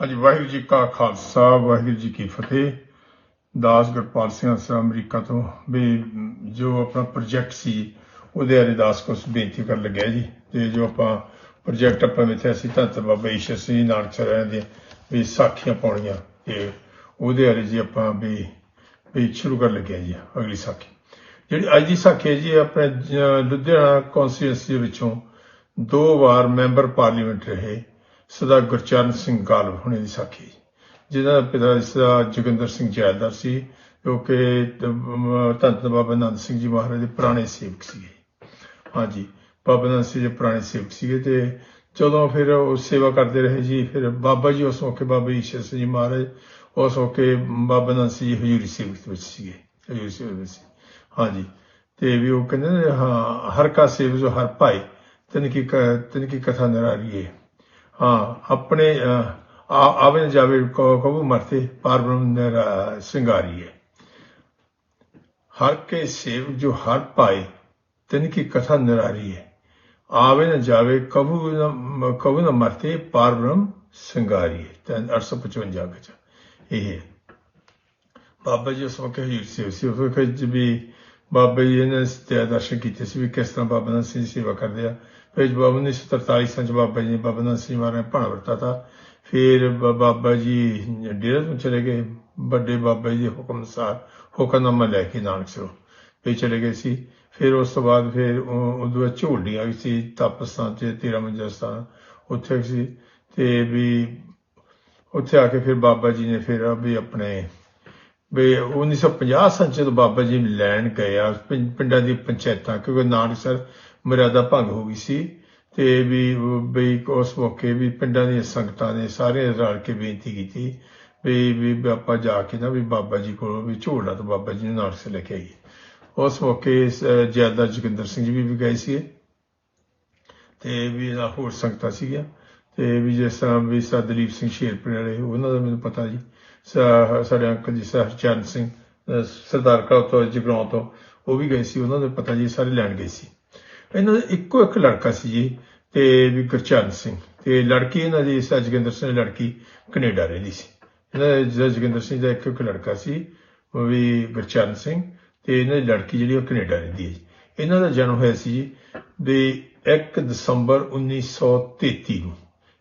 ਹਾਂਜੀ ਵਾਹਿਗੁਰੂ ਜੀ ਕਾ ਖਾਲਸਾ, ਵਾਹਿਗੁਰੂ ਜੀ ਕੀ ਫਤਿਹ। ਦਾਸ ਗੁਰਪਾਲ ਸਿੰਘ ਅਸਰਾ ਅਮਰੀਕਾ ਤੋਂ ਵੀ ਜੋ ਆਪਣਾ ਪ੍ਰੋਜੈਕਟ ਸੀ, ਉਹਦੇ ਬਾਰੇ ਦਾਸ ਕੁਛ ਬੇਨਤੀ ਕਰਨ ਲੱਗਿਆ ਜੀ। ਤੇ ਜੋ ਆਪਾਂ ਪ੍ਰੋਜੈਕਟ ਆਪਾਂ ਮਿੱਥੇ ਅਸੀਂ ਧੰਤ ਬਾਬਾ ਈਸ਼ਰ ਸਿੰਘ ਨਾਨਕ ਸਰਾਂ ਦੇ ਵੀ ਸਾਖੀਆਂ ਪਾਉਣੀਆਂ। ਤੇ ਉਹਦੇ ਬਾਰੇ ਜੀ ਆਪਾਂ ਵੀ ਵੀ ਸ਼ੁਰੂ ਕਰਨ ਲੱਗਿਆ ਜੀ, ਅਗਲੀ ਸਾਖੀ। ਜਿਹੜੀ ਅੱਜ ਦੀ ਸਾਖੀ ਹੈ ਜੀ ਆਪਣੇ ਜ- ਲੁਧਿਆਣਾ ਕੌਂਸਟੀਟਿਊਂਸੀ ਵਿੱਚੋਂ ਦੋ ਵਾਰ ਮੈਂਬਰ ਪਾਰਲੀਮੈਂਟ ਰਹੇ। ਸਰਦਾਰ ਗੁਰਚਰਨ ਸਿੰਘ ਗਾਲਵ ਹੁਣੇ ਦੀ ਸਾਖੀ। ਹੈ। ਜਿਨ੍ਹਾਂ ਦਾ ਪਿਤਾ ਸਦਾ ਜੋਗਿੰਦਰ ਸਿੰਘ ਜੈਲਦਾਰ ਸੀ, ਜੋ ਕਿ ਧੰਨ ਬਾਬਾ ਨੰਦ ਸਿੰਘ ਜੀ ਮਹਾਰਾਜ ਦੇ ਪੁਰਾਣੇ ਸੇਵਕ ਸੀਗੇ। ਹਾਂਜੀ, ਬਾਬਾ ਨੰਦ ਸਿੰਘ ਜੀ ਪੁਰਾਣੇ ਸੇਵਕ ਸੀਗੇ ਤੇ ਚਲੋ ਫਿਰ ਉਹ ਸੇਵਾ ਕਰਦੇ ਰਹੇ ਜੀ, ਫਿਰ ਬਾਬਾ ਜੀ ਉਸ ਮੌਕੇ ਬਾਬਾ ਈਸ਼ਰ ਸਿੰਘ ਜੀ ਮਹਾਰਾਜ, ਉਸ ਮੌਕੇ ਬਾਬਾ ਨੰਦ ਸਿੰਘ ਜੀ ਹਜ਼ੂਰੀ ਸੇਵਕ ਵਿੱਚ ਸੀਗੇ, ਹਜ਼ੂਰੀ ਸੇਵਕ ਵਿੱਚ ਸੀ। ਹਾਂਜੀ, ਤੇ ਵੀ ਉਹ ਕਹਿੰਦੇ ਨੇ, ਹਾਂ, ਹਰ ਕਾ ਸੇਵ ਜੋ ਹਰ ਭਾਈ, ਤਨ ਕੀ ਕ- ਤਨ ਕੀ ਕਥਾ ਨਰਾਰੀ ਹੈ ਆਪਣੇ ਆਵੇ न ਜਾਵੇ ਕੋ ਕਬੂ ਮਰਤੇ ਪਾਰ ਬ੍ਰਹਮ ਨਿਰਾ ਸਿੰਗਾਰੀ ਹੈ। ਹਰ ਕੇ ਸੇਵ ਜੋ ਹਰ ਪਾਏ, ਤਨ ਕੀ ਕਥਾ ਨਿਰਾਰੀ ਹੈ। ਆਵੇ ਨਾ ਜਾਵੇ ਕਬੂ ਨ ਕਬੂ ਨ ਮਰਤੇ ਪਾਰ ਬ੍ਰਹਮ ਸਿੰਗਾਰੀ ਹੈ। ਤਾਂ 855 ਵਿੱਚ। ਇਹ ਹੈ। ਬਾਬਾ ਜੀ ਉਸ ਵਕਤ ਹਜ਼ੂਰ ਸੀ ਸੀ? ਉਸ ਵਕਤ ਵੀ ਬਾਬਾ ਜੀ ਨੇ ਸਤਿਆ ਦਰਸ਼ਨ ਕੀਤੇ ਸੀ ਵੀ ਕਿਸ ਤਰ੍ਹਾਂ ਬਾਬਾ ਨਾਨਕ ਸਿੰਘ ਦੀ ਸੇਵਾ ਕਰਦੇ ਆ। ਫਿਰ ਜਦ ਬਾਬਾ 1943 ਸਾਲ 'ਚ ਬਾਬਾ ਜੀ ਨੇ ਬਾਬਾ ਨਾਨਕ ਸਿੰਘ ਮਾਰੇ ਭਾਣਾ ਵਰਤਾ ਤਾ। ਫਿਰ ਬਾਬਾ ਜੀ ਡੇਰੇ ਤੋਂ ਚਲੇ ਗਏ। ਵੱਡੇ ਬਾਬਾ ਜੀ ਦੇ ਹੁਕਮ ਅਨੁਸਾਰ ਹੁਕਮਨਾਮਾ ਲੈ ਕੇ ਨਾਨਕ ਸਰੋਂ ਵੀ ਚਲੇ ਗਏ ਸੀ। ਫਿਰ ਉਸ ਤੋਂ ਬਾਅਦ ਫਿਰ ਉਹ- ਉਦੋਂ ਬਾਅਦ ਝੋਲਡੀ ਆ ਗਈ ਸੀ ਤਪਸਥਾਨ ਤੇ ਤੇਰਾ ਮੰਜਾ ਸਥਾਨ। ਉੱਥੇ ਸੀ ਤੇ ਵੀ ਉੱਥੇ ਆ ਕੇ ਫਿਰ ਬਾਬਾ ਜੀ ਨੇ ਫਿਰ ਵੀ ਆਪਣੇ ਵੀ 1950 ਸਾਲ ਜਦੋਂ ਬਾਬਾ ਜੀ ਲੈਣ ਗਏ ਆ ਪਿੰਡਾਂ ਦੀ ਪੰਚਾਇਤਾਂ, ਕਿਉਂਕਿ ਨਾਨਕ ਸਰ ਮਰਿਆਦਾ ਭੰਗ ਹੋ ਗਈ ਸੀ ਤੇ ਵੀ ਉਹ- ਉਸ ਮੌਕੇ ਵੀ ਪਿੰਡਾਂ ਦੀਆਂ ਸੰਗਤਾਂ ਨੇ ਸਾਰੇ ਰਲ ਕੇ ਬੇਨਤੀ ਕੀਤੀ ਵੀ ਵੀ ਆਪਾਂ ਜਾ ਕੇ ਨਾ ਵੀ ਬਾਬਾ ਜੀ ਕੋਲ ਵੀ ਝੋੜਾ ਤੋਂ ਬਾਬਾ ਜੀ ਨੂੰ ਨਾਨਕਸਰ ਲੈ ਕੇ ਆਈਏ। ਉਸ ਮੌਕੇ ਜ਼ਿਆਦਾ ਜੋਗਿੰਦਰ ਸਿੰਘ ਜੀ ਵੀ ਗਏ ਸੀ ਤੇ ਵੀ ਨਾਲ ਹੋਰ ਸੰਗਤਾਂ ਸੀਗੀਆਂ ਤੇ ਵੀ ਜਿਸ ਤਰ੍ਹਾਂ ਵੀ ਸਰ ਦਲੀਪ ਸਿੰਘ ਸ਼ੇਰਪੁਰ ਵਾਲੇ, ਉਹਨਾਂ ਦਾ ਮੈਨੂੰ ਪਤਾ ਜੀ। ਸਾਡੇ ਅੰਕਲ ਜੀ ਸਰ ਚਰਨ ਸਿੰਘ ਸਰਦਾਰ ਕਾ ਤੋਂ, ਜਗਰਾਉਂ ਤੋਂ, ਉਹ ਵੀ ਗਏ ਸੀ, ਉਹਨਾਂ ਦੇ ਪਤਾ ਜੀ, ਸਾਰੇ ਲੈਣ ਗਏ ਸੀ। ਇਹਨਾਂ ਦਾ ਇੱਕੋ ਇੱਕ ਲੜਕਾ ਸੀ ਜੀ, ਤੇ ਵੀ ਗੁਰਚਰਨ ਸਿੰਘ। ਤੇ ਲੜਕੀ ਇਹਨਾਂ ਦੀ, ਸਰ ਜੋਗਿੰਦਰ ਸਿੰਘ ਦੀ ਲੜਕੀ ਕੈਨੇਡਾ ਰਹਿੰਦੀ ਸੀ। ਇਹਨਾਂ ਦਾ ਜਿਹੜਾ ਜੋਗਿੰਦਰ ਸਿੰਘ ਦਾ ਇੱਕੋ ਇੱਕ ਲੜਕਾ ਸੀ, ਉਹ ਵੀ ਗੁਰਚਰਨ ਸਿੰਘ, ਤੇ ਇਹਨਾਂ ਦੀ ਲੜਕੀ ਜਿਹੜੀ ਉਹ ਕੈਨੇਡਾ ਰਹਿੰਦੀ ਹੈ ਜੀ। ਇਹਨਾਂ ਦਾ ਜਨਮ ਹੋਇਆ ਸੀ ਜੀ ਵੀ 1 ਦਸੰਬਰ 1933 ਨੂੰ।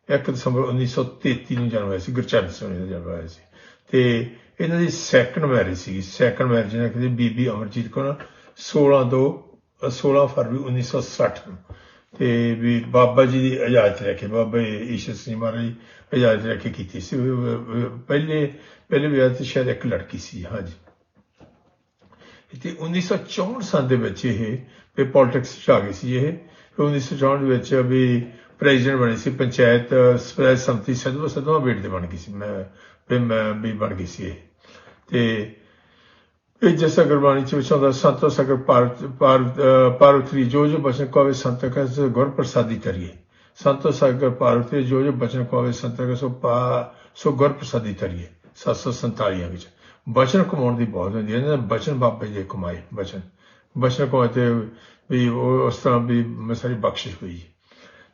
1 ਦਸੰਬਰ 1933 ਨੂੰ ਜਨਮ ਹੋਇਆ ਸੀ, ਗੁਰਚਰਨ ਸਿੰਘ ਦਾ ਜਨਮ ਹੋਇਆ ਸੀ। ਤੇ ਇਹਨਾਂ ਦੀ ਸੈਕੰਡ ਮੈਰਿਜ ਸੀ ਸੈਕੰਡ ਮੈਰਿਜ ਨਾਲ ਕਹਿੰਦੇ ਬੀਬੀ ਅਮਰਜੀਤ ਕੌਰ 16 ਤੋਂ 16 ਫਰਵਰੀ 1960 ਨੂੰ। ਤੇ ਵੀ ਬਾਬਾ ਜੀ ਦੀ ਇਜਾਜ਼ਤ ਲੈ ਕੇ ਬਾਬਾ ਈਸ਼ਰ ਸਿੰਘ ਮਹਾਰਾਜ ਦੀ ਇਜਾਜ਼ਤ ਲੈ ਕੇ ਕੀਤੀ ਸੀ। ਪਹਿਲੇ ਪਹਿਲੇ ਵਿਆਹ ਤੇ ਸ਼ਾਇਦ ਇੱਕ ਲੜਕੀ ਸੀ, ਹਾਂਜੀ। ਤੇ 1964 ਸਾਲ ਦੇ ਵਿੱਚ ਇਹ, ਵੀ ਪੋਲਿਟਿਕਸ ਚ ਆ ਗਈ ਸੀ ਇਹ। ਫਿਰ 1964 ਦੇ ਵਿੱਚ ਵੀ ਪ੍ਰੈਜ਼ੀਡੈਂਟ ਬਣੀ ਸੀ, ਪੰਚਾਇਤ ਸਵੈ ਸੰਮਤੀ ਸਦਵਾ ਸਦਵਾ ਬੇਟ ਦੇ ਬਣ ਗਈ ਸੀ। ਮੈਂ, ਵੀ ਮੈਂ, ਵੀ ਬਣ ਗਈ ਸੀ ਇਹ। ਤੇ ਇਹ ਜਿਸ ਗੁਰਬਾਣੀ ਚ ਵਿਚਾਉਂਦਾ ਸੰਤੋ ਸਗਰ ਪਾਰ ਪਾਰਵਤੀ ਜੋ ਜੋ ਬਚਨ ਕੋਵੇ ਸੰਤ ਕਸ ਗੁਰ ਪ੍ਰਸਾਦੀ ਤਰੀਏ ਸੰਤੋ ਸਗਰ ਪਾਰਵਤੀ ਜੋ ਜੋ ਬਚਨ ਕੋਵੇ ਸੰਤ ਕਸ ਸੋ ਪਾ ਸੋ ਗੁਰ ਪ੍ਰਸਾਦੀ ਤਰੀਏ 747 ਵਿੱਚ ਬਚਨ ਕਮਾਉਣ ਦੀ ਬਹੁਤ ਹੁੰਦੀ ਹੈ ਇਹਨਾਂ ਨੇ ਬਚਨ ਬਾਬੇ ਜੀ ਕਮਾਏ ਬਚਨ ਬਚਨ ਕਮਾਏ ਤੇ ਵੀ ਉਹ ਉਸ ਤਰ੍ਹਾਂ ਵੀ ਸਾਰੀ ਬਖਸ਼ਿਸ਼ ਹੋਈ ਜੀ।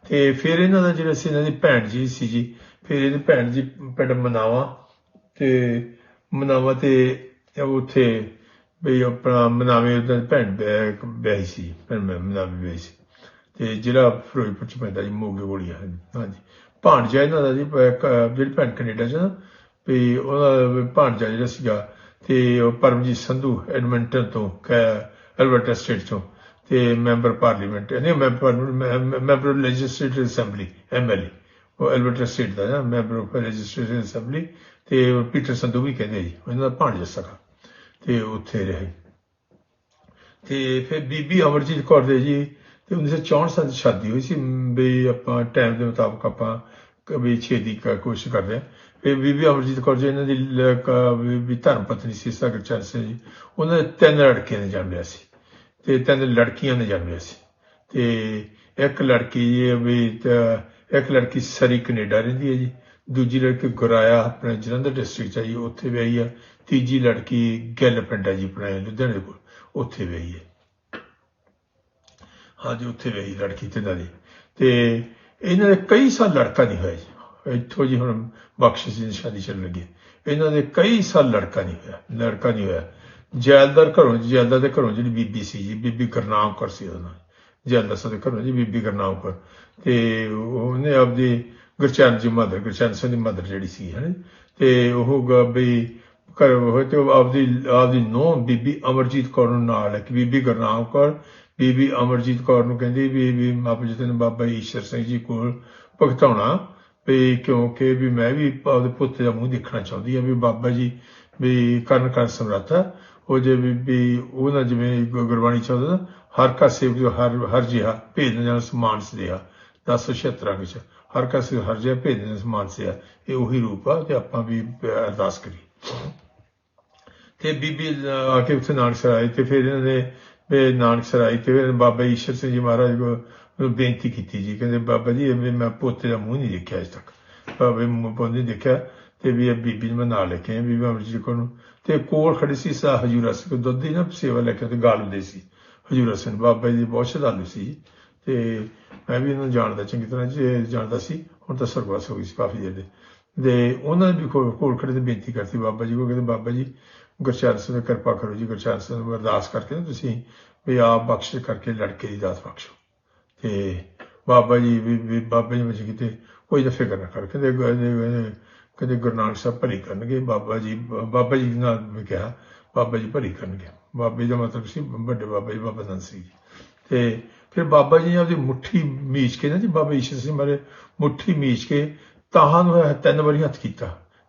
ਤੇ ਫਿਰ ਇਹਨਾਂ ਦਾ ਜਿਹੜਾ ਸੀ ਇਹਨਾਂ ਦੀ ਭੈਣ ਜੀ ਸੀ ਜੀ ਫਿਰ ਇਹਦੀ ਭੈਣ ਜੀ ਪਿੰਡ ਮਨਾਵਾ ਤੇ ਮਨਾਵਾ ਤੇ ਉੱਥੇ ਵੀ ਆਪਣਾ ਮਨਾਵੇ ਉਹਦਾ ਭੈਣ ਵਿਆਹ- ਵਿਆਹੀ ਸੀ, ਭੈਣ ਮ- ਮਨਾਵੇ ਵਿਆਹੀ ਸੀ। ਤੇ ਜਿਹੜਾ ਫਿਰੋਜ਼ਪੁਰ ਚ ਪੈਂਦਾ ਜੀ, ਮੋਗੇ ਗੋਲੀਆਂ ਹਾਂਜੀ। ਭਾਣਜਾ ਇਹਨਾਂ ਦਾ ਜੀ ਜਿਹੜੀ ਭੈਣ ਕੈਨੇਡਾ ਚ ਨਾ ਵੀ ਉਹਦਾ ਵੀ ਭਾਣਜਾ ਜਿਹੜਾ ਸੀਗਾ, ਤੇ ਪਰਮਜੀਤ ਸੰਧੂ ਐਡਮਿੰਟਨ ਤੋਂ ਐਲਬਰਟਾ ਸਟੇਟ ਤੋਂ ਤੇ ਮੈਂਬਰ ਪਾਰਲੀਮੈਂਟ, ਨਹੀਂ, member member legislative assembly MLA ਉਹ ਐਲਬਰਟਾ ਸਟੇਟ ਦਾ ਨਾ, ਮੈਂਬਰ ਆਫ ਲੈਜਿਸਲੇਟਿਵ ਅਸੈਂਬਲੀ ਤੇ ਪੀਟਰ ਸੰਧੂ ਵੀ ਕਹਿੰਦੇ ਜੀ, ਉਹਨਾਂ ਦਾ ਭਾਣਜਾ ਸਗਾ। ਤੇ ਉੱਥੇ ਰਹੇ। ਤੇ ਫਿਰ ਬੀਬੀ ਅਮਰਜੀਤ ਕੌਰ ਦੇ ਜੀ, ਤੇ 1964 ਸਾਲ 'ਚ ਸ਼ਾਦੀ ਹੋਈ ਸੀ ਵੀ ਆਪਾਂ ਟਾਈਮ ਦੇ ਮੁਤਾਬਕ ਆਪਾਂ ਕਬੀ ਛੇਦੀ ਕ ਕੋਸ਼ਿਸ਼ ਕਰਦੇ ਹਾਂ। ਫਿਰ ਬੀਬੀ ਅਮਰਜੀਤ ਕੌਰ ਜੀ, ਇਹਨਾਂ ਦੀ ਵੀ- ਧਰਮ ਪਤਨੀ ਸੀ ਸਾਗਰ ਚੰਦ ਸਿੰਘ ਜੀ ਉਹਨਾਂ ਦੇ ਤਿੰਨ ਲੜਕੇ ਨੇ ਜਨਮ ਲਿਆ ਸੀ। ਤੇ ਤਿੰਨ ਲੜਕੀਆਂ ਨੇ ਜਨਮ ਲਿਆ ਸੀ। ਤੇ ਇੱਕ ਲੜਕੀ ਇਹ ਵੀ ਇੱਕ ਲੜਕੀ ਸਰੀ ਕੈਨੇਡਾ ਰਹਿੰਦੀ ਹੈ ਜੀ। ਦੂਜੀ ਲੜਕੀ ਗੁਰਾਇਆ ਆਪਣੇ ਜਲੰਧਰ ਡਿਸਟ੍ਰਿਕਟ ਚ ਆ ਉੱਥੇ ਵਿਆਹੀ ਆ। ਤੀਜੀ ਲੜਕੀ ਗਿੱਲ ਪਿੰਡ ਹੈ ਜੀ ਆਪਣੇ ਲੁਧਿਆਣੇ ਕੋਲ, ਉੱਥੇ ਵਿਆਹੀ ਹੈ ਹਾਂਜੀ, ਉੱਥੇ ਵਿਆਹੀ ਲੜਕੀ ਤੇ ਦੀ ਤੇ ਇਹਨਾਂ ਦੇ ਕਈ ਸਾਲ ਲੜਕਾ ਨਹੀਂ ਹੋਇਆ ਜੀ। ਇੱਥੋਂ ਜੀ ਹੁਣ ਬਖਸ਼ਿਸ਼ ਦੀ ਨਿਸ਼ਾਨੀ ਚੱਲ ਲੱਗੀ ਇਹਨਾਂ ਦੇ ਕਈ ਸਾਲ ਲੜਕਾ ਨਹੀਂ ਹੋਇਆ, ਲੜਕਾ ਨਹੀਂ ਹੋਇਆ। ਜੈਲਦਾਰ ਘਰੋਂ, ਜੈਲਦਾਰ ਦੇ ਘਰੋਂ ਜਿਹੜੀ ਬੀਬੀ ਸੀ ਜੀ, ਬੀਬੀ ਗੁਰਨਾਮ ਕਰ ਸੀ ਉਹਦਾ ਨਾਮ ਜੈਲਦਾਰ ਸਾਹਿਬ ਦੇ ਘਰੋਂ ਜੀ ਬੀਬੀ ਗੁਰਨਾਮ ਕੌਰ ਤੇ ਉਹਨੇ ਆਪਦੀ ਗੁਰਚਰਨ ਜੀ ਮਦਰ ਗੁਰਚਰਨ ਸਿੰਘ ਦੀ ਮਦਰ ਜਿਹੜੀ ਸੀ ਹੈ। ਤੇ ਉਹ ਬਈ ਵੀ ਕਰ ਹੋਏ ਤੇ ਆਪਦੀ ਆਪਦੀ ਨੋ ਬੀਬੀ ਅਮਰਜੀਤ ਕੌਰ ਨੂੰ ਨਾਲ ਲੈ ਕੇ ਬੀਬੀ ਗੁਰਨਾਮ ਕੌਰ ਬੀਬੀ ਅਮਰਜੀਤ ਕੌਰ ਨੂੰ ਕਹਿੰਦੀ ਵੀ ਵੀ ਆਪ ਜਤਨ ਬਾਬਾ ਈਸ਼ਰ ਸਿੰਘ ਜੀ ਕੋਲ ਭਗਤਾਉਣਾ। ਵੀ ਕਿਉਂਕਿ ਵੀ ਮੈਂ ਵੀ ਆਪਦੇ ਪੁੱਤ ਦਾ ਮੂੰਹ ਦੇਖਣਾ ਚਾਹੁੰਦੀ ਆ ਵੀ ਬਾਬਾ ਜੀ ਵੀ ਕਰਨ ਕਰ ਸਮਰੱਥਾ ਉਹ ਜੇ ਵੀ ਵੀ ਉਹਨਾਂ ਜਿਵੇਂ ਗੁਰਬਾਣੀ ਚਾਹੁੰਦਾ ਨਾ, ਹਰ ਕਾ ਸੇਵ ਹਰ ਹਰ ਜਿਹਾ ਭੇਦ ਜਨ ਸਮਾਨ ਸਿਆ 1076 ਵਿੱਚ ਹਰ ਕਾ ਸੇਵ ਹਰ ਜਿਹਾ ਭੇਦ ਜਨ ਸਮਾਨ ਸਿਆ। ਇਹ ਉਹੀ ਰੂਪ ਆ ਤੇ ਆਪਾਂ ਵੀ ਅਰਦਾਸ ਕਰੀ ਤੇ ਬੀਬੀ ਆ ਕੇ ਉੱਥੇ ਨਾਨਕ ਸਰਾਏ ਤੇ ਫਿਰ ਇਹਨਾਂ ਨੇ ਵੀ ਨਾਨਕ ਸਰਾਏ ਤੇ ਫਿਰ ਬਾਬਾ ਈਸ਼ਰ ਸਿੰਘ ਜੀ ਮਹਾਰਾਜ ਕੋਲ ਬੇਨਤੀ ਕੀਤੀ ਜੀ। ਕਹਿੰਦੇ, ਬਾਬਾ ਜੀ, ਇਹ ਮੈਂ ਪੋਤੇ ਦਾ ਮੂੰਹ ਨਹੀਂ ਦੇਖਿਆ ਅਜੇ ਤੱਕ। ਬਾਬੇ ਮੂੰਹ ਪੋਤੇ ਨਹੀਂ ਦੇਖਿਆ, ਤੇ ਵੀ ਇਹ ਬੀਬੀ ਨੂੰ ਮੈਂ ਨਾਲ ਲੈ ਕੇ ਆਇਆ, ਬੀਬੀ ਅਮਰਜੀਤ ਕੋਲ ਨੂੰ। ਤੇ ਕੋਲ ਖੜੀ ਸੀ ਸਾ ਹਜੂਰਾ ਸਿੰਘ, ਦੁੱਧ ਦੀ ਨਾ ਸੇਵਾ ਲੈ ਕੇ ਤੇ ਗਾਲ ਹੁੰਦੇ ਸੀ। ਹਜੂਰਾ ਸਿੰਘ ਬਾਬਾ ਜੀ ਦੀ ਬਹੁਤ ਸ਼ਰਧਾਲੂ ਸੀ। ਤੇ ਮੈਂ ਵੀ ਇਹਨੂੰ ਜਾਣਦਾ, ਚੰਗੀ ਤਰ੍ਹਾਂ ਜੇ ਜਾਣਦਾ ਸੀ, ਹੁਣ ਤਾਂ ਸਰਬਸ ਹੋ ਗਈ ਸੀ ਕਾਫੀ ਦੇਰ ਦੇ ਦੇ ਉਹਨਾਂ ਨੇ ਵੀ ਕੋਲ ਖੜੇ ਤੇ ਬੇਨਤੀ ਕਰਤੀ ਬਾਬਾ ਜੀ ਕੋ ਕਹਿੰਦੇ ਬਾਬਾ ਜੀ, ਗੁਰਚਰਨ ਸਿੰਘ ਦੀ ਕਿਰਪਾ ਕਰੋ ਜੀ, ਗੁਰਚਰਨ ਸਿੰਘ ਨੂੰ ਅਰਦਾਸ ਕਰਕੇ ਨਾ ਤੁਸੀਂ ਵੀ ਆਪ ਬਖਸ਼ ਕਰਕੇ ਲੜਕੇ ਦੀ ਦਾਤ ਬਖਸ਼ੋ। ਤੇ ਬਾਬਾ ਜੀ ਵੀ ਬਾਬਾ ਜੀ ਵਿੱਚ ਕਿਤੇ, ਕੋਈ ਨਾ ਫਿਕਰ ਨਾ ਕਰ, ਕਹਿੰਦੇ ਕਹਿੰਦੇ ਕਹਿੰਦੇ ਗੁਰੂ ਨਾਨਕ ਸਾਹਿਬ ਭਲੀ ਕਰਨਗੇ, ਬਾਬਾ ਜੀ ਬਾਬਾ ਜੀ ਨਾਲ ਵੀ ਕਿਹਾ, ਬਾਬਾ ਜੀ ਭਲੀ ਕਰਨਗੇ। ਬਾਬਾ ਜੀ ਦਾ ਮਤਲਬ ਸੀ ਵੱਡੇ ਬਾਬਾ ਜੀ, ਬਾਬਾ ਨੰਦ ਸਿੰਘ ਜੀ। ਤੇ ਫਿਰ ਬਾਬਾ ਜੀ ਨੇ ਆਪਦੀ ਮੁੱਠੀ ਮੀਚ ਕੇ ਨਾ ਜੀ, ਬਾਬਾ ਈਸ਼ਰ ਸਿੰਘ ਮਾਰੇ ਮੁੱਠੀ ਮੀਚ ਕੇ ਤਾਹਾਂ ਨੂੰ ਤਿੰਨ ਵਾਰੀ ਹੱਥ ਕੀਤਾ,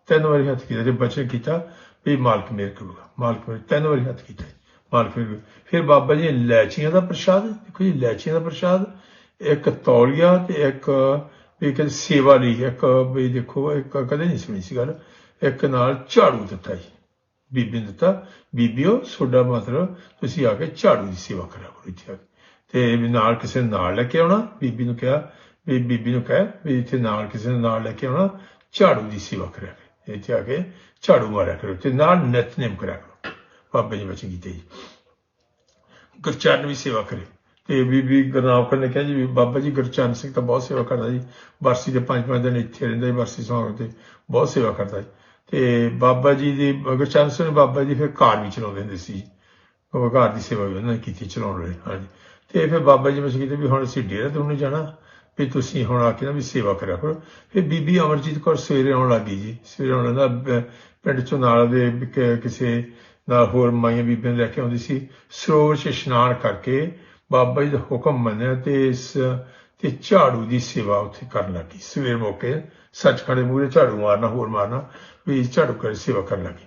ਤਿੰਨ ਵਾਰੀ ਹੱਥ ਕੀਤਾ, ਜੇ ਬਚਨ ਕੀਤਾ ਵੀ ਮਾਲਕ ਮੇਰ ਕਰੂਗਾ, ਮਾਲਕ ਮੇਰ, ਤਿੰਨ ਵਾਰੀ ਹੱਥ ਕੀਤਾ ਮਾਲਕ ਮੇਰ ਫਿਰ ਬਾਬਾ ਜੀ ਲੈਚੀਆਂ ਦਾ ਪ੍ਰਸ਼ਾਦ, ਦੇਖੋ ਜੀ ਲੈਚੀਆਂ ਦਾ ਪ੍ਰਸ਼ਾਦ, ਇੱਕ ਤੌਲੀਆ ਤੇ ਇੱਕ ਵੀ ਕਿ ਸੇਵਾ ਲਈ, ਇੱਕ ਵੀ ਦੇਖੋ, ਇੱਕ ਕਦੇ ਨਹੀਂ ਸੁਣੀ ਸੀ ਗੱਲ, ਇੱਕ ਨਾਲ ਝਾੜੂ ਦਿੱਤਾ ਜੀ। ਬੀਬੀ ਨੇ ਦਿੱਤਾ, ਬੀਬੀਓ, ਤੁਹਾਡਾ ਮਤਲਬ ਤੁਸੀਂ ਆ ਕੇ ਝਾੜੂ ਦੀ ਸੇਵਾ ਕਰਿਆ ਕਰੋ ਇੱਥੇ ਆ ਕੇ। ਤੇ ਵੀ ਨਾਲ ਕਿਸੇ ਨੂੰ ਨਾਲ ਲੈ ਕੇ ਆਉਣਾ, ਬੀਬੀ ਨੂੰ ਕਿਹਾ, ਵੀ ਬੀਬੀ ਨੂੰ ਕਹਿ ਵੀ ਇੱਥੇ ਨਾਲ ਕਿਸੇ ਨੂੰ ਨਾਲ ਲੈ ਕੇ ਆਉਣਾ, ਝਾੜੂ ਦੀ ਸੇਵਾ ਕਰਿਆ ਕਰੋ। ਇੱਥੇ ਆ ਕੇ ਝਾੜੂ ਮਾਰਿਆ ਕਰੋ, ਤੇ ਨਾਲ ਨਿਤਨੇਮ ਕਰਿਆ ਕਰੋ। ਬਾਬੇ ਜੀ ਬਚਨ ਕੀਤੇ ਜੀ। ਗੁਰਚਰਨ ਵੀ ਸੇਵਾ ਕਰੇ। ਤੇ ਬੀਬੀ ਗੁਰਨਾਮ ਨੇ ਕਿਹਾ ਜੀ ਵੀ ਬਾਬਾ ਜੀ ਗੁਰਚਰਨ ਸਿੰਘ ਤਾਂ ਬਹੁਤ ਸੇਵਾ ਕਰਦਾ ਜੀ। ਬਰਸੀ ਦੇ ਪੰਜ ਪੰਜ ਦਿਨ ਇੱਥੇ ਰਹਿੰਦਾ ਜੀ ਬਰਸੀ ਸਮਾਗਮ ਤੇ ਬਹੁਤ ਸੇਵਾ ਕਰਦਾ ਜੀ। ਤੇ ਬਾਬਾ ਜੀ ਦੀ, ਗੁਰਚਰਨ ਸਿੰਘ ਬਾਬਾ ਜੀ ਫਿਰ ਕਾਰ ਵੀ ਚਲਾਉਂਦੇ ਹੁੰਦੇ ਸੀ। ਉਹ ਘਰ ਦੀ ਸੇਵਾ ਵੀ ਉਹਨਾਂ ਨੇ ਕੀਤੀ, ਚਲਾਉਣ ਲਈ ਹਾਂਜੀ। ਤੇ ਫਿਰ ਬਾਬਾ ਜੀ ਵਿੱਚ ਕਿਤੇ ਵੀ ਹੁਣ ਅਸੀਂ ਡੇਰਾ ਤੇ ਉਹਨੇ ਜਾਣਾ। ਵੀ ਤੁਸੀਂ ਹੁਣ ਆ ਕੇ ਨਾ ਵੀ ਸੇਵਾ ਕਰਿਆ ਕਰੋ। ਫਿਰ ਬੀਬੀ ਅਮਰਜੀਤ ਕੌਰ ਸਵੇਰੇ ਆਉਣ ਲੱਗੀ ਜੀ। ਸਵੇਰੇ ਆਉਣ ਦਾ ਪਿੰਡ ਚੋਂ ਨਾਲ ਦੇ ਕਿਸੇ ਨਾਲ ਹੋਰ ਮਾਈਆਂ ਬੀਬੀਆਂ ਲੈ ਕੇ ਆਉਂਦੀ ਸੀ। ਸਰੋਵਰ 'ਚ ਇਸ਼ਨਾਨ ਕਰਕੇ ਬਾਬਾ ਜੀ ਦਾ ਹੁਕਮ ਮੰਨਿਆ ਤੇ ਇਸ, ਤੇ ਝਾੜੂ ਦੀ ਸੇਵਾ ਉੱਥੇ ਕਰਨ ਲੱਗੀ ਸਵੇਰ ਮੌਕੇ ਸੱਚਖੰਡ ਦੇ ਮੂਹਰੇ ਝਾੜੂ ਮਾਰਨਾ, ਹੋਰ ਮਾਰਨਾ, ਵੀ ਝਾੜੂ ਕਰ ਸੇਵਾ ਕਰਨ ਲੱਗੀ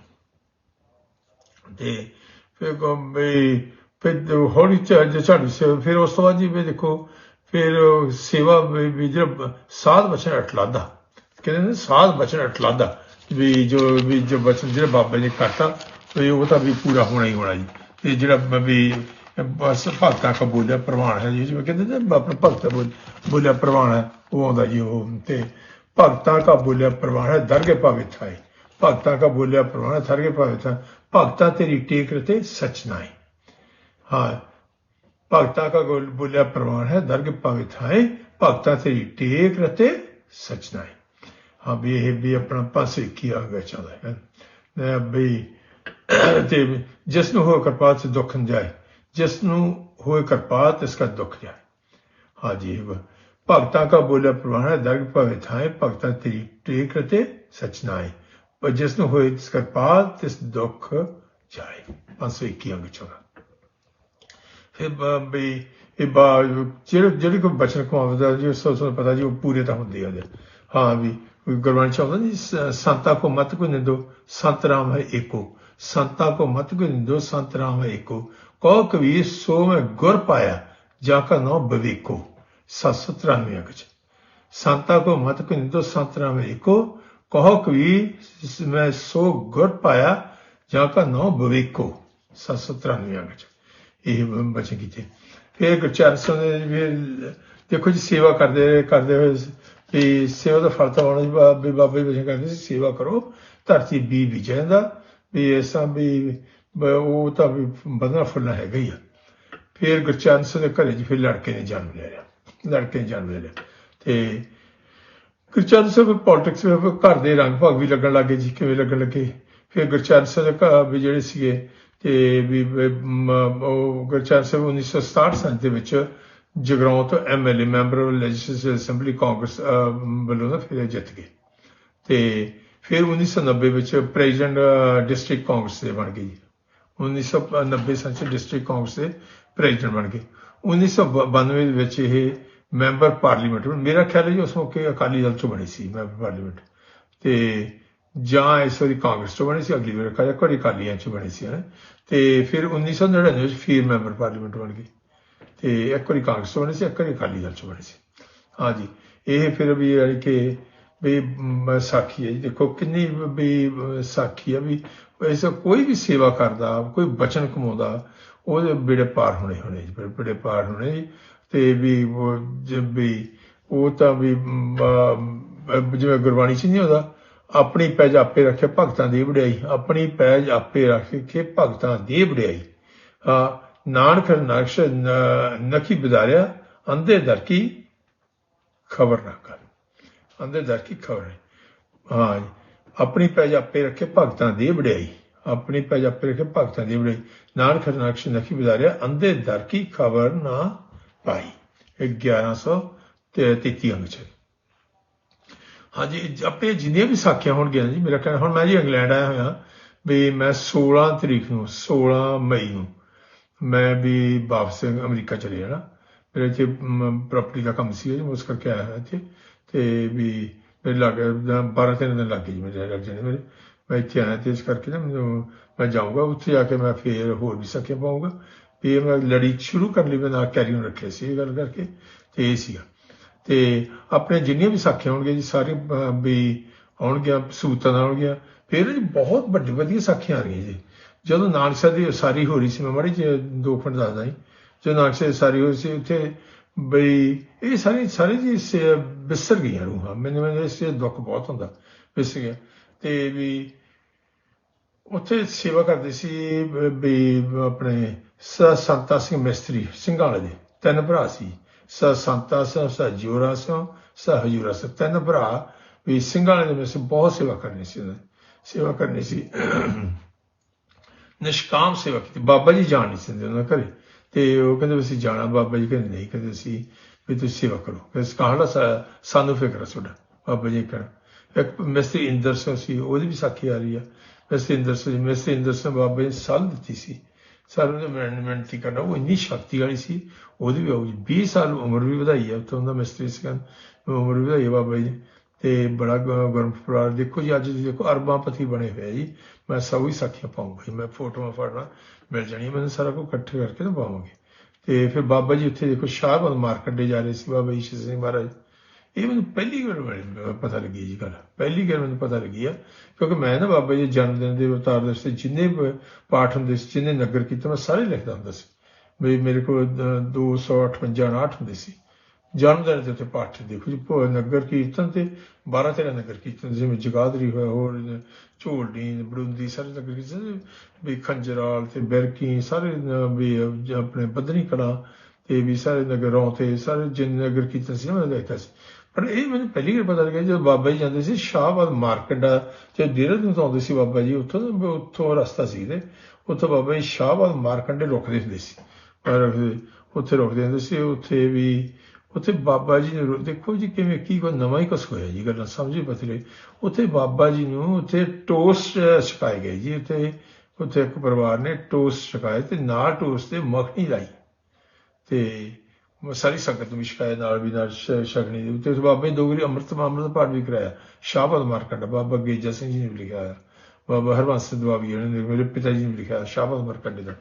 ਤੇ ਫਿਰ ਗੰਬੇ ਫਿਰ ਹੌਲੀ ਚ- ਝਾੜੂ ਸੇਵਾ ਫਿਰ ਉਸ ਤੋਂ ਬਾਅਦ ਜੀ ਵੀ ਦੇਖੋ, ਫਿਰ ਸੇਵਾ ਵੀ ਜਿਹੜਾ ਸਾਧ ਬਚਨ ਅਟਲਾਦਾ। ਕਹਿੰਦੇ ਨੇ ਸਾਧ ਬਚਨ ਅਟਲਾਦਾ, ਵੀ ਜੋ ਵੀ ਜੋ ਬਚਨ ਜਿਹੜਾ ਬਾਬਾ ਜੀ ਨੇ ਕਰਤਾ, ਵੀ ਉਹ ਤਾਂ ਵੀ ਪੂਰਾ ਹੋਣਾ ਹੀ ਹੋਣਾ ਜੀ। ਤੇ ਜਿਹੜਾ ਵੀ ਬਸ ਭਗਤਾਂ ਕਾ ਬੋਲਿਆ ਪ੍ਰਵਾਨ ਹੈ ਜੀ, ਜਿਵੇਂ ਕਹਿੰਦੇ ਨੇ ਆਪਣਾ ਭਗਤ ਬੋਲ, ਬੋਲਿਆ ਪ੍ਰਵਾਨ ਹੈ, ਉਹ ਆਉਂਦਾ ਜੀ ਉਹ, ਤੇ ਭਗਤਾਂ ਕਾ ਬੋਲਿਆ ਪ੍ਰਵਾਨ ਹੈ, ਦਰਗੇ ਭਾਵੇਂ ਥਾਏ ਭਗਤਾਂ ਕਾ ਬੋਲਿਆ ਪ੍ਰਮਾਣ ਹੈ, ਦਰਗੇ ਭਾਵੇਂ ਥਾਏ ਭਗਤਾਂ ਤੇਰੀ ਟੇਕ ਰਤੇ ਸਚ ਹਾਂ। ਭਗਤਾਂ ਕਾ ਗੋਲ ਬੋਲਿਆ ਪ੍ਰਵਾਨ ਹੈ, ਦਰਗ ਭਾਵੇਂ ਥਾਏ ਭਗਤਾਂ ਤੇਰੀ ਟੇਕ ਰਤੇ ਸਚ ਨਾਏ ਹਾਂ ਵੀ ਇਹ ਵੀ ਆਪਣਾ ਪਾਸੇ ਕੀ ਆ ਗਿਆ ਚਾਹਦਾ ਹੈ। ਨਾ ਵੀ ਤੇ ਜਿਸ ਨੂੰ ਹੋ ਕਿਰਪਾਤ ਸੇ ਦੁੱਖ ਨ ਜਾਏ, ਜਿਸ ਨੂੰ ਹੋਏ ਤੇ ਇਸ ਦਾ ਦੁੱਖ ਜਾਏ। ਹਾਂ ਜੀ, ਇਹ ਭਗਤਾਂ ਕਾ ਬੋਲਿਆ ਪ੍ਰਵਾਨ ਹੈ, ਦਰਗ ਭਾਵੇਂ ਥਾਏ ਭਗਤਾਂ ਤੇਰੀ ਟੇਕ ਰਤੇ ਸਚ ਨਾਏ ਪਰ ਜਿਸ ਨੂੰ ਹੋਏ ਇਸ ਤੇ ਇਸ ਦੁੱਖ ਜਾਏ। 521 ਅੰਗ ਚੋਂ ਫਿਰ ਬ- ਵੀ ਇਹ ਬਾ ਜਿਹੜੇ ਜਿਹੜੇ ਕੋਈ ਬਚਨ ਕਮਾਉਂਦਾ ਜੀ ਸੋ ਸੋ ਪਤਾ ਜੀ, ਉਹ ਪੂਰੇ ਤਾਂ ਹੁੰਦੇ ਆ ਹਾਂ ਵੀ ਗੁਰਬਾਣੀ ਚਾਹੁੰਦਾ ਜੀ ਸੰਤਾ ਕੋ ਮਤ ਕੋ ਨਿੰਦੋ, ਸੰਤ ਰਾਮ ਹੈ ਏਕੋ। ਸੰਤਾ ਕੋ ਮਤ ਕੋ ਨਿੰਦੋ, ਸੰਤ ਰਾਮ ਹੈ ਏਕੋ। ਕੋ ਕਵੀ ਸੋ ਮੈਂ ਗੁਰ ਪਾਇਆ, ਜਾ ਕਾ ਨੋ ਬਵੇਕੋ। 793 ਅੰਗ ਚ। ਸੰਤਾਂ ਕੋ ਮਤ ਕੋ ਨਿੰਦੋ, ਸੰਤ ਰਾਮ ਹੈ ਏਕੋ। ਕਹੋ ਕਵੀ ਮੈਂ ਸੋ ਗੁਰ ਪਾਇਆ, ਜਾ ਕਾ ਨੋ ਬਵੇਕੋ। 793 ਅੰਗ ਚ। ਇਹ ਬਚਨ ਕੀਤੇ। ਫਿਰ ਗੁਰਚਰਨ ਸਿੰਘ ਨੇ ਵੀ ਦੇਖੋ ਜੀ ਸੇਵਾ ਕਰਦੇ ਕਰਦੇ ਹੋਏ ਵੀ ਸੇਵਾ ਦਾ ਫਲ ਤਾਂ ਹੋਣਾ ਜੀ ਬਾ- ਵੀ ਬਚਨ ਕਰਦੇ ਸੀ, ਸੇਵਾ ਕਰੋ, ਧਰਤੀ ਬੀ ਵੀ ਜਾਂਦਾ। ਵੀ ਐਸਾ ਵੀ ਉਹ ਤਾਂ ਵੀ ਬਦਨਾ ਫੁੱਲਣਾ ਹੈਗਾ ਹੀ ਆ। ਫਿਰ ਗੁਰਚਰਨ ਸਿੰਘ ਦੇ ਘਰੇ ਜੀ ਫਿਰ ਲੜਕੇ ਨੇ ਜਨਮ ਲੈ ਲਿਆ। ਲੜਕੇ ਨੇ ਜਨਮ ਲੈ ਲਿਆ। ਤੇ ਗੁਰਚਰਨ ਸਿੰਘ ਪੋਲਿਟਿਕਸ ਵਿੱਚ ਘਰ ਦੇ ਰੰਗ ਭਾਗ ਵੀ ਲੱਗਣ ਲੱਗੇ ਜੀ, ਕਿਵੇਂ ਲੱਗਣ ਲੱਗੇ। ਫਿਰ ਗੁਰਚਰਨ ਸਿੰਘ ਦੇ ਘਰ ਵੀ ਜਿਹੜੇ ਸੀਗੇ ਤੇ ਵੀ ਵੀ, ਮ, ਉਹ ਗੁਰਚਰਨ ਸਿੰਘ 1967 ਸਾਲ ਦੇ ਵਿੱਚ ਜਗਰਾਉਂ ਤੋਂ MLA member legislative assembly Congress ਵੱਲੋਂ ਨਾ ਫਿਰ ਜਿੱਤ ਗਏ। ਤੇ ਫਿਰ 1990 ਵਿੱਚ ਪ੍ਰੈਜ਼ੀਡੈਂਟ ਡਿਸਟ੍ਰਿਕਟ ਕਾਂਗਰਸ ਦੇ ਬਣ ਗਏ ਜੀ। 1990 ਸਾਲ ਚ ਡਿਸਟ੍ਰਿਕਟ ਕਾਂਗਰਸ ਦੇ ਪ੍ਰੈਜ਼ੀਡੈਂਟ ਬਣ ਗਏ। 1992 ਦੇ ਵਿੱਚ ਇਹ ਮੈਂਬਰ ਪਾਰਲੀਮੈਂਟ ਮੇਰਾ ਖਿਆਲ ਹੈ ਜੀ ਉਸ ਮੌਕੇ ਅਕਾਲੀ ਦਲ ਚੋਂ ਬਣੀ ਸੀ ਮੈਂਬਰ ਪਾਰਲੀਮੈਂਟ। ਤੇ ਜਾਂ ਇਸ ਵਾਰੀ ਕਾਂਗਰਸ ਚੋਂ ਬਣੇ ਸੀ, ਅਗਲੀ ਵਾਰ ਕਾਇਆ ਕੋਈ ਅਕਾਲੀਆਂ ਚੋਂ ਬਣੇ ਸੀ, ਹਨਾ। ਤੇ ਫਿਰ 1999 ਵਿੱਚ ਫਿਰ ਮੈਂਬਰ ਪਾਰਲੀਮੈਂਟ ਬਣ ਗਈ। ਤੇ ਇੱਕ ਵਾਰੀ ਕਾਂਗਰਸ ਚੋਂ ਬਣੇ ਸੀ, ਇੱਕ ਵਾਰੀ ਅਕਾਲੀ ਦਲ ਚੋਂ ਬਣੇ ਸੀ। ਹਾਂਜੀ ਇਹ ਫਿਰ ਵੀ ਯਾਨੀ ਕਿ ਵੀ ਸਾਖੀ ਹੈ ਜੀ। ਦੇਖੋ ਕਿੰਨੀ ਵੀ ਸਾਖੀ ਹੈ ਵੀ ਐਸਾ ਕੋਈ ਵੀ ਸੇਵਾ ਕਰਦਾ, ਕੋਈ ਬਚਨ ਕਮਾਉਂਦਾ ਉਹਦੇ ਬੇੜੇ ਪਾਰ ਹੋਣੇ ਹੋਣੇ ਜੀ ਬੇੜੇ- ਪਾਰ ਹੋਣੇ ਜੀ। ਤੇ ਵੀ, ਉਹ ਵੀ, ਉਹ ਤਾਂ ਵੀ ਜਿਵੇਂ ਗੁਰਬਾਣੀ ਚ ਨਹੀਂ ਹੁੰਦਾ ਆਪਣੀ ਪੈਜ ਆਪੇ ਰੱਖੇ, ਭਗਤਾਂ ਦੀ ਵਡਿਆਈ। ਆਪਣੀ ਪੈਜ ਆਪੇ ਰੱਖੇ, ਭਗਤਾਂ ਦੀ ਵਡਿਆਈ। ਹਾਂ ਨਾਨਕ ਨਕਸ਼ ਨਖੀ ਬਜ਼ਾਰਿਆ ਅੰਧੇ ਦਰ ਕੀ ਖਬਰ ਨਾ ਕਰ। ਅੰਧੇ ਦਰ ਕੀ ਖਬਰ ਹਾਂ? ਆਪਣੀ ਪੈਜ ਆਪੇ ਰੱਖੇ, ਭਗਤਾਂ ਦੀ ਵਡਿਆਈ। ਆਪਣੀ ਪੈਜ ਆਪੇ ਰੱਖੇ, ਭਗਤਾਂ ਦੀ ਵਡਿਆਈ। ਨਾਨਕ ਨਕਸ਼ ਨਖੀ ਬਜ਼ਾਰਿਆ ਅੰਧੇ ਦਰ ਕੀ ਖਬਰ ਨਾ ਪਾਈ। ਇਹ 1133 ਅੰਗ ਚ ਹਾਂਜੀ ਆਪੇ ਜਿੰਨੀਆਂ ਵੀ ਸਾਖੀਆਂ ਹੋਣਗੀਆਂ ਜੀ, ਮੇਰਾ ਕਹਿਣਾ, ਹੁਣ ਮੈਂ ਜੀ ਇੰਗਲੈਂਡ ਆਇਆ ਹੋਇਆ, ਵੀ ਮੈਂ 16 ਤਰੀਕ ਨੂੰ 16 ਮਈ ਨੂੰ, ਮੈਂ ਵੀ ਵਾਪਸ ਅਮਰੀਕਾ ਚਲੇ ਜਾਣਾ। ਮੇਰੇ ਇੱਥੇ ਪ੍ਰਾਪਰਟੀ ਦਾ ਕੰਮ ਸੀ ਜੀ, ਮੈਂ ਉਸ ਕਰਕੇ ਆਇਆ ਹੋਇਆ ਇੱਥੇ, ਤੇ ਵੀ ਮੇਰੇ ਲੱਗ 12 13 ਦਿਨ ਲੱਗ ਗਏ ਜੀ ਮੇਰੇ ਲੱਗ ਜਾਣੇ ਮੇਰੇ। ਮੈਂ ਇੱਥੇ ਆਇਆ ਤੇ ਇਸ ਕਰਕੇ ਨਾ ਮੈਨੂੰ, ਮੈਂ ਜਾਊਂਗਾ, ਉੱਥੇ ਜਾ ਕੇ ਮੈਂ ਫੇਰ ਹੋਰ ਵੀ ਸਕੇ ਪਾਊਂਗਾ। ਵੀ ਇਹ ਮੈਂ ਲੜੀ ਸ਼ੁਰੂ ਕਰਨ ਲਈ, ਮੈਂ ਨਾਲ ਕੈਰੀ ਨੂੰ ਰੱਖਿਆ ਸੀ, ਇਹ ਗੱਲ ਕਰਕੇ, ਤੇ ਇਹ ਸੀਗਾ। ਤੇ ਆਪਣੇ ਜਿੰਨੀਆਂ ਵੀ ਸਾਖੀਆਂ ਹੋਣਗੀਆਂ ਜੀ ਸਾਰੇ ਅਹ, ਵੀ ਆਉਣਗੀਆਂ ਸੂਤਾਂ ਨਾਲ ਆਉਣਗੀਆਂ ਫਿਰ ਜੀ ਬਹੁਤ ਵੱਡੀ ਵਧੀਆ ਸਾਖੀਆਂ ਆ ਰਹੀਆਂ ਜੀ। ਜਦੋਂ ਨਾਨਕ ਸਾਹਿਬ ਦੀ ਸਾਰੀ ਹੋ ਰਹੀ ਸੀ ਮੈਂ ਮਾੜੀ ਜਿਹੀ ਦੋ ਮਿੰਟ ਦੱਸਦਾ ਜੀ। ਜਦੋਂ ਨਾਨਕ ਸਾਹਿਬ ਦੀ ਸਾਰੀ ਹੋਈ ਸੀ ਉੱਥੇ ਬਈ ਇਹ ਸਾਰੀ ਸਾਰੀ ਜੀ ਸ- ਵਿਸਰ ਗਈਆਂ ਰੂਹਾਂ। ਮੈਨੂੰ ਮੈਨੂੰ ਇਸ ਚੀਜ਼ ਦੁੱਖ ਬਹੁਤ ਹੁੰਦਾ ਵਿਸਰ ਗਿਆ। ਤੇ ਵੀ ਉੱਥੇ ਸੇਵਾ ਕਰਦੇ ਸੀ ਬ- ਵੀ ਆਪਣੇ ਸੰਤਾ ਸਿੰਘ ਮਿਸਤਰੀ ਸਿੰਘਾਂ ਦੇ ਤਿੰਨ ਭਰਾ ਸੀ। ਸ ਸੰਤਾ ਸਿੰਘ ਸ ਜੋਰਾ ਸਿੰਘ ਸ ਹਜੂਰਾ ਸਿੰਘ ਤਿੰਨ ਭਰਾ ਵੀ ਸਿੰਘਾਂ ਵਾਲੇ ਦੇ ਵਿੱਚ ਬਹੁਤ ਸੇਵਾ ਕਰਨੀ ਸੀ ਉਹਨਾਂ ਨੇ ਸੇਵਾ ਕਰਨੀ ਸੀ। ਨਿਸ਼ਕਾਮ ਸੇਵਾ ਕੀਤੀ। ਬਾਬਾ ਜੀ ਜਾਣ ਨਹੀਂ ਸੀ ਉਹਨਾਂ ਘਰੇ। ਤੇ ਉਹ ਕਹਿੰਦੇ ਵੀ ਅਸੀਂ ਜਾਣਾ, ਬਾਬਾ ਜੀ ਕਹਿੰਦੇ ਨਹੀਂ, ਕਹਿੰਦੇ ਸੀ ਵੀ ਤੁਸੀਂ ਸੇਵਾ ਕਰੋ। ਇਸ ਕਹਾਣਾ ਸਾਨੂੰ ਫਿਕਰ ਹੈ ਤੁਹਾਡਾ। ਬਾਬਾ ਜੀ ਕਹਿਣਾ, ਇੱਕ ਮਿਸਟਰ ਇੰਦਰ ਸਿੰਘ ਸੀ, ਉਹਦੀ ਵੀ ਸਾਖੀ ਆ ਰਹੀ ਆ। ਮਿਸਟਰ ਇੰਦਰ ਸਿੰਘ ਮਿਸਟਰ ਇੰਦਰ ਸਿੰਘ ਬਾਬਾ ਜੀ ਸਾਲ ਦਿੱਤੀ ਸੀ। ਸਰ ਨੂੰ ਮੈਨੇਜਮੈਂਟ ਕਰਨਾ। ਉਹ ਇੰਨੀ ਸ਼ਕਤੀ ਵਾਲੀ ਸੀ। ਉਹਦੀ ਵੀ ਆਉ ਜੀ 20 ਸਾਲ ਉਮਰ ਵੀ ਵਧਾਈ ਹੈ ਉੱਥੋਂ ਦਾ ਮਿਸਤਰੀ ਸੀ ਉਮਰ ਵੀ ਵਧਾਈ ਹੈ ਬਾਬਾ ਜੀ ਤੇ ਬੜਾ ਗ- ਗੁਰਮੁਖ ਦੇਖੋ ਜੀ, ਅੱਜ ਦੇਖੋ, ਅਰਬਾਂ ਪਤੀ ਬਣੇ ਹੋਏ ਆ ਜੀ। ਮੈਂ ਸਭ ਹੀ ਸਾਖੀਆਂ ਪਾਉਂਗਾ ਜੀ। ਮੈਂ ਫੋਟੋਆਂ ਫੜਨਾ ਮਿਲ ਜਾਣੀਆਂ। ਮੈਨੂੰ ਸਾਰਾ ਕੁਝ ਇਕੱਠੇ ਕਰਕੇ ਨਾ ਪਾਵਾਂਗੇ। ਤੇ ਫਿਰ ਬਾਬਾ ਜੀ ਉੱਥੇ ਦੇਖੋ ਸ਼ਾਹਬਾਦ ਮਾਰਕੰਡੇ ਜਾ ਰਹੇ ਸੀ। ਬਾਬਾ ਜੀ ਈਸ਼ਰ ਸਿੰਘ ਮਹਾਰਾਜ। ਇਹ ਮੈਨੂੰ ਪਹਿਲੀ ਵਾਰ ਪਤਾ ਲੱਗੀ ਜੀ ਗੱਲ। ਪਹਿਲੀ ਵਾਰ ਮੈਨੂੰ ਪਤਾ ਲੱਗੀ ਆ ਕਿਉਂਕਿ ਮੈਂ ਨਾ ਬਾਬਾ ਜੀ ਜਨਮ ਦਿਨ ਦੇ ਅਵਤਾਰ ਦੇ ਉੱਤੇ ਜਿੰਨੇ ਪ- ਪਾਠ ਹੁੰਦੇ ਸੀ ਜਿੰਨੇ ਨਗਰ ਕੀਰਤਨ ਮੈਂ ਸਾਰੇ ਲਿਖਦਾ ਹੁੰਦਾ ਸੀ। ਵੀ ਮੇਰੇ ਕੋਲ ਅਹ, 258 ਨਾਟ ਹੁੰਦੇ ਸੀ। ਜਨਮ ਦਿਨ ਦੇ ਉੱਤੇ ਪਾਠ ਦੇਖੋ ਜੀ ਭੋ- ਨਗਰ ਕੀਰਤਨ ਤੇ 12 13 ਨਗਰ ਕੀਰਤਨ ਜਿਵੇਂ ਜਗਾਦਰੀ ਹੋਇਆ ਹੋਰ ਝੋਲਡੀ ਬੜੁੰਦੀ ਸਾਰੇ ਨਗਰ ਕੀਰਤਨ ਵੀ ਖੰਜਰਾਲ ਤੇ ਬਿਰਕੀ ਸਾਰੇ ਵੀ ਆਪਣੇ ਬੱਦਨੀ ਕਲਾ ਤੇ ਵੀ ਸਾਰੇ ਨਗਰੋਂ ਤੇ ਸਾਰੇ ਜਿੰਨੇ ਨਗਰ ਕੀਰਤਨ ਸੀ ਮੈਂ ਦੇਖਦਾ ਸੀ। ਪਰ ਇਹ ਮੈਨੂੰ ਪਹਿਲੀ ਵਾਰ ਪਤਾ ਲੱਗਿਆ ਜਦੋਂ ਬਾਬਾ ਜੀ ਜਾਂਦੇ ਸੀ, ਸ਼ਾਹਬਾਦ ਮਾਰਕੰਡਾ ਤੇ ਦੇਹਰਾਦੂਨ ਤੋਂ ਆਉਂਦੇ ਸੀ ਬਾਬਾ ਜੀ, ਉੱਥੋਂ ਉੱਥੋਂ ਰਸਤਾ ਸੀ ਤੇ, ਉੱਥੋਂ ਬਾਬਾ ਜੀ ਸ਼ਾਹਬਾਦ ਮਾਰਕੰਡੇ ਰੁਕਦੇ ਹੁੰਦੇ ਸੀ। ਪਰ ਉੱਥੇ ਰੁਕਦੇ ਹੁੰਦੇ ਸੀ, ਉੱਥੇ ਵੀ, ਉੱਥੇ ਬਾਬਾ ਜੀ ਨੇ ਦੇਖੋ ਜੀ ਕਿਵੇਂ, ਕੀ ਕੋਈ ਨਵਾਂ ਹੀ ਕੁਛ ਹੋਇਆ ਜੀ, ਗੱਲਾਂ ਸਮਝੀ ਪਤਲੇ। ਉੱਥੇ ਬਾਬਾ ਜੀ ਨੂੰ ਉੱਥੇ ਟੋਸਟ ਛਕਾਏ ਗਏ ਜੀ, ਉੱਥੇ ਉੱਥੇ ਇੱਕ ਪਰਿਵਾਰ ਨੇ ਟੋਸਟ ਛਕਾਏ ਤੇ ਨਾਲ ਟੋਸਟ ਤੇ ਮੱਖਣੀ ਲਾਈ। ਤੇ ਸਾਰੀ ਸੰਗਤ ਨੂੰ ਵੀ ਛਕਾਇਆ ਨਾਲ ਵੀ ਨਾਲ ਸ਼- ਦੇ ਉੱਤੇ ਉਸ ਬਾਬਾ ਜੀ ਅੰਮ੍ਰਿਤ ਅੰਮ੍ਰਿਤ ਪਾਠ ਵੀ ਕਰਾਇਆ। ਸ਼ਾਹਬਾਦ ਮਾਰਕੰਡ ਬਾਬਾ ਗੇਜਾ ਸਿੰਘ ਜੀ ਨੇ ਲਿਖਿਆ ਹੈ ਬਾਬਾ ਹਰਬੰਸ ਦਵਾਬੀ ਨੇ, ਮੇਰੇ ਪਿਤਾ ਜੀ ਨੇ ਲਿਖਿਆ ਸ਼ਾਹਬਾਦ ਮਾਰਕੰਡ ਦਾ।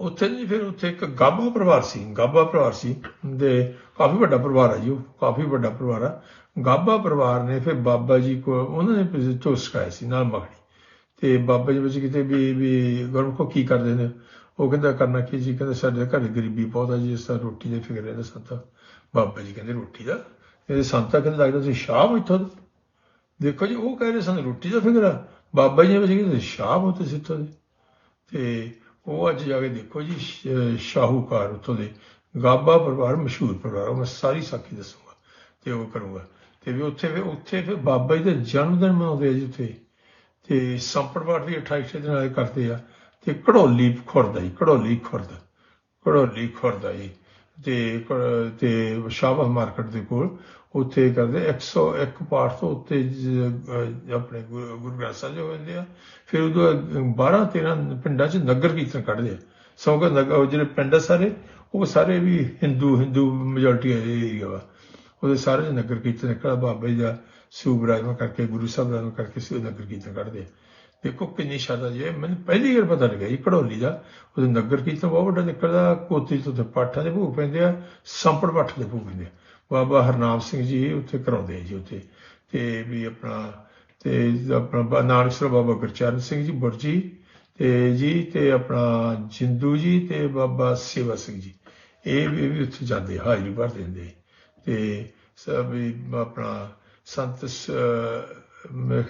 ਉੱਥੇ ਜੀ ਫਿਰ ਉੱਥੇ ਇੱਕ ਗਾਬਾ ਪਰਿਵਾਰ ਸੀ, ਗਾਬਾ ਪਰਿਵਾਰ ਸੀ ਦੇ ਕਾਫੀ ਵੱਡਾ ਪਰਿਵਾਰ ਹੈ ਜੀ ਉਹ, ਕਾਫੀ ਵੱਡਾ ਪਰਿਵਾਰ ਆ। ਗਾਬਾ ਪਰਿਵਾਰ ਨੇ ਫਿਰ ਬਾਬਾ ਜੀ ਕੋ, ਉਹਨਾਂ ਨੇ ਫਿਰ ਝੋਸ ਸੀ ਨਾਲ ਮੱਖਣੀ। ਤੇ ਬਾਬਾ ਜੀ ਵਿੱਚ ਕਿਤੇ ਵੀ ਵੀ ਗੁਰਮੁਖੋ ਕੀ ਕਰਦੇ ਨੇ? ਉਹ ਕਹਿੰਦਾ ਕਰਨਾ ਕੀ ਜੀ? ਕਹਿੰਦਾ ਸਾਡੇ ਘਰ ਗਰੀਬੀ ਬਹੁਤ ਆ ਜੀ, ਇਸ ਤਰ੍ਹਾਂ ਰੋਟੀ ਦੇ ਫਿਕਰ ਰਹਿੰਦਾ ਸੰਤਾ। ਬਾਬਾ ਜੀ ਕਹਿੰਦੇ ਰੋਟੀ ਦਾ? ਇਹ ਸੰਤਾ ਕਹਿੰਦਾ ਲੱਗਦਾ ਤੁਸੀਂ ਸ਼ਾਹ ਇੱਥੋਂ ਦੇ। ਦੇਖੋ ਜੀ, ਉਹ ਕਹਿ ਰਹੇ ਸਨ ਰੋਟੀ ਦਾ ਫਿਕਰ ਆ। ਬਾਬਾ ਜੀ ਨੇ ਵਿੱਚ ਕਹਿੰਦੇ ਸ਼ਾਹ ਹੋ ਤੁਸੀਂ ਇੱਥੋਂ ਦੇ। ਤੇ ਉਹ ਅੱਜ ਜਾ ਕੇ ਦੇਖੋ ਜੀ ਸ਼ਾਹੂਕਾਰ ਉੱਥੋਂ ਦੇ। ਗਾਬਾ ਪਰਿਵਾਰ, ਮਸ਼ਹੂਰ ਪਰਿਵਾਰ, ਉਹ ਮੈਂ ਸਾਰੀ ਸਾਖੀ ਦੱਸੂਗਾ ਤੇ ਉਹ ਕਰੂੰਗਾ। ਤੇ ਵੀ ਉੱਥੇ ਫਿਰ ਉੱਥੇ ਫਿਰ ਬਾਬਾ ਜੀ ਦਾ ਜਨਮ ਦਿਨ ਮਨਾਉਂਦੇ ਆ ਜੀ ਉੱਥੇ। ਤੇ ਸੰਪੜ ਪਾਠ ਵੀ 28 ਦਿਨ ਆਏ ਕਰਦੇ ਆ। ਤੇ ਘੜੋਲੀ ਖੁਰਦ ਆ ਜੀ ਘੜੋਲੀ ਖੁਰਦ ਘੜੋਲੀ ਖੁਰਦ ਆ ਜੀ। ਤੇ ਘ- ਤੇ ਸ਼ਾਬਾ ਮਾਰਕੀਟ ਦੇ ਕੋਲ ਉੱਥੇ ਕਰਦੇ 101 ਪਾਠ ਤੋਂ ਉੱਤੇ ਆਪਣੇ ਗੁਰੂ ਗ੍ਰੰਥ ਸਾਹਿਬ ਜੋ ਹੁੰਦੇ ਆ। ਫਿਰ ਉਦੋਂ 12 13 ਪਿੰਡਾਂ 'ਚ ਨਗਰ ਕੀਰਤਨ ਕੱਢਦੇ ਆ। ਸੌਗਾ ਨਗਰ ਜਿਹੜੇ ਪਿੰਡ ਆ ਸਾਰੇ, ਉਹ ਸਾਰੇ ਵੀ ਹਿੰਦੂ ਹਿੰਦੂ ਮੈਜੋਰਟੀ ਏਰੀਆ ਵਾ। ਉਹਦੇ ਸਾਰੇ 'ਚ ਨਗਰ ਕੀਰਤਨ ਨਿਕਲਦਾ ਬਾਬੇ ਦਾ ਸੂਬ ਰਾਜਮਾ ਕਰਕੇ, ਗੁਰੂ ਸਾਹਿਬ ਰਾਜਮਾ ਕਰਕੇ ਸੀ ਨਗਰ ਕੀਰਤਨ ਕੱਢਦੇ ਆ। ਦੇਖੋ ਕਿੰਨੀ ਸ਼ਾਦਾ ਜੀ ਹੈ। ਮੈਨੂੰ ਪਹਿਲੀ ਵਾਰ ਪਤਾ ਲੱਗਿਆ ਜੀ ਘੜੋਲੀ ਦਾ ਉਹਦੇ ਨਗਰ ਕੀਰਤਨ ਬਹੁਤ ਵੱਡਾ ਨਿਕਲਦਾ ਕੋਤੀ ਤੋਂ ਤੇ ਪਾਠਾਂ ਦੇ ਭੋਗ ਪੈਂਦੇ ਆ ਸੰਪੜ ਪਾਠ ਦੇ ਭੋਗ ਪੈਂਦੇ ਆ ਬਾਬਾ ਹਰਨਾਮ ਸਿੰਘ ਜੀ ਉੱਥੇ ਕਰਾਉਂਦੇ ਆ ਜੀ ਉੱਥੇ ਤੇ ਵੀ ਆਪਣਾ ਤੇ ਆਪਣਾ ਨਾਨਕ ਸਰ ਬਾਬਾ ਗੁਰਚਰਨ ਸਿੰਘ ਜੀ ਬੁਰਜੀ ਤੇ ਜੀ ਤੇ ਆਪਣਾ ਜਿੰਦੂ ਜੀ ਤੇ ਬਾਬਾ ਸੇਵਾ ਸਿੰਘ ਜੀ ਇਹ ਵੀ ਇਹ ਵੀ ਉੱਥੇ ਜਾਂਦੇ ਹਾਜ਼ਰੀ ਭਰ ਦਿੰਦੇ ਤੇ ਸਭ ਵੀ ਆਪਣਾ ਸੰਤ ਸ-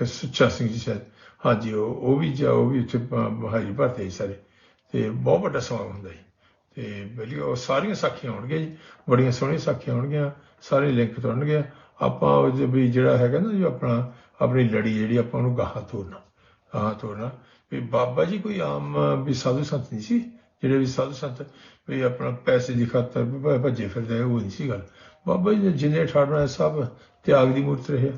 ਸੁੱਚਾ ਸਿੰਘ ਜੀ ਸ਼ਾਇਦ ਹਾਂਜੀ, ਉਹ ਉਹ ਵੀ ਜਾ, ਉਹ ਵੀ ਉੱਥੇ ਹਾਜ਼ਰੀ ਭਰਦੇ ਜੀ ਸਾਰੇ। ਤੇ ਬਹੁਤ ਵੱਡਾ ਸਮਾਗਮ ਹੁੰਦਾ ਜੀ ਤੇ ਬਲੀ, ਉਹ ਸਾਰੀਆਂ ਸਾਖੀਆਂ ਹੋਣਗੀਆਂ ਜੀ। ਬੜੀਆਂ ਸੋਹਣੀਆਂ ਸਾਖੀਆਂ ਹੋਣਗੀਆਂ। ਸਾਰੇ ਲਿੰਕ ਤੁਰਨਗੇ ਆਪਾਂ ਉਹ ਵੀ ਜਿਹੜਾ ਹੈਗਾ ਨਾ ਜੋ, ਆਪਣਾ, ਆਪਣੀ ਲੜੀ ਜਿਹੜੀ ਆਪਾਂ ਉਹਨੂੰ ਗਾਹਾਂ ਤੋੜਨਾ ਗਾਹਾਂ ਤੋੜਨਾ। ਵੀ ਬਾਬਾ ਜੀ ਕੋਈ ਆਮ ਵੀ ਸਾਧੂ ਸੰਤ ਨਹੀਂ ਸੀ? ਜਿਹੜੇ ਵੀ ਸਾਧੂ ਸੰਤ ਵੀ ਆਪਣਾ ਪੈਸੇ ਦੀ ਖਾਤਰ ਵੀ ਭੱਜੇ ਫਿਰਦੇ ਉਹ ਨਹੀਂ ਸੀ ਗੱਲ। ਬਾਬਾ ਜੀ ਨੇ ਜਿੰਨੇ ਠਾੜਨਾ ਸਭ ਤਿਆਗ ਦੀ ਮੂਰਤ ਰਿਹਾ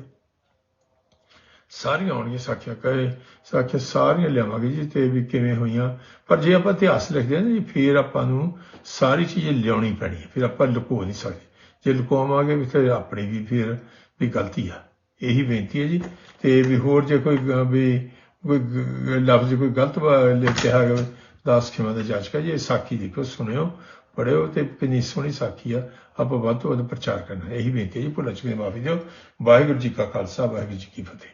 ਸਾਰੀਆਂ ਆਉਣਗੀਆਂ ਸਾਖੀਆਂ, ਕਹੇ ਸਾਖੀਆਂ ਸਾਰੀਆਂ ਲਿਆਵਾਂਗੇ ਜੀ, ਤੇ ਵੀ ਕਿਵੇਂ ਹੋਈਆਂ। ਪਰ ਜੇ ਆਪਾਂ ਇਤਿਹਾਸ ਲਿਖਦੇ ਹਾਂ ਨਾ ਜੀ, ਫਿਰ ਆਪਾਂ ਨੂੰ ਸਾਰੀ ਚੀਜ਼ ਲਿਆਉਣੀ ਪੈਣੀ ਹੈ ਫਿਰ ਆਪਾਂ ਲੁਕੋ ਨਹੀਂ ਸਕਦੇ। ਜੇ ਲੁਕਾਵਾਂਗੇ ਵੀ ਫਿਰ ਆਪਣੀ ਵੀ ਫਿਰ ਵੀ ਗਲਤੀ ਆ। ਇਹੀ ਬੇਨਤੀ ਹੈ ਜੀ। ਤੇ ਵੀ ਹੋਰ ਜੇ ਕੋਈ ਵੀ ਕੋਈ ਲਫ਼ਜ਼ ਕੋਈ ਗਲਤ ਵਾ- ਲਿਖਿਆ ਗਿਆ ਦਾਸ ਖਿਮਾ ਦਾ ਜਾਚਕਾ ਜੀ, ਇਹ ਸਾਖੀ ਦੇਖੋ, ਸੁਣਿਓ ਪੜਿਓ ਤੇ ਕਿੰਨੀ ਸੋਹਣੀ ਸਾਖੀ ਆ। ਆਪਾਂ ਵੱਧ ਤੋਂ ਵੱਧ ਪ੍ਰਚਾਰ ਕਰਨਾ। ਇਹੀ ਬੇਨਤੀ ਹੈ ਜੀ, ਭੁੱਲ ਚੁੱਕੇ ਮਾਫੀ ਦਿਓ। ਵਾਹਿਗੁਰੂ ਜੀ ਕਾ ਖਾਲਸਾ, ਵਾਹਿਗੁਰੂ ਜੀ ਕੀ ਫਤਿਹ।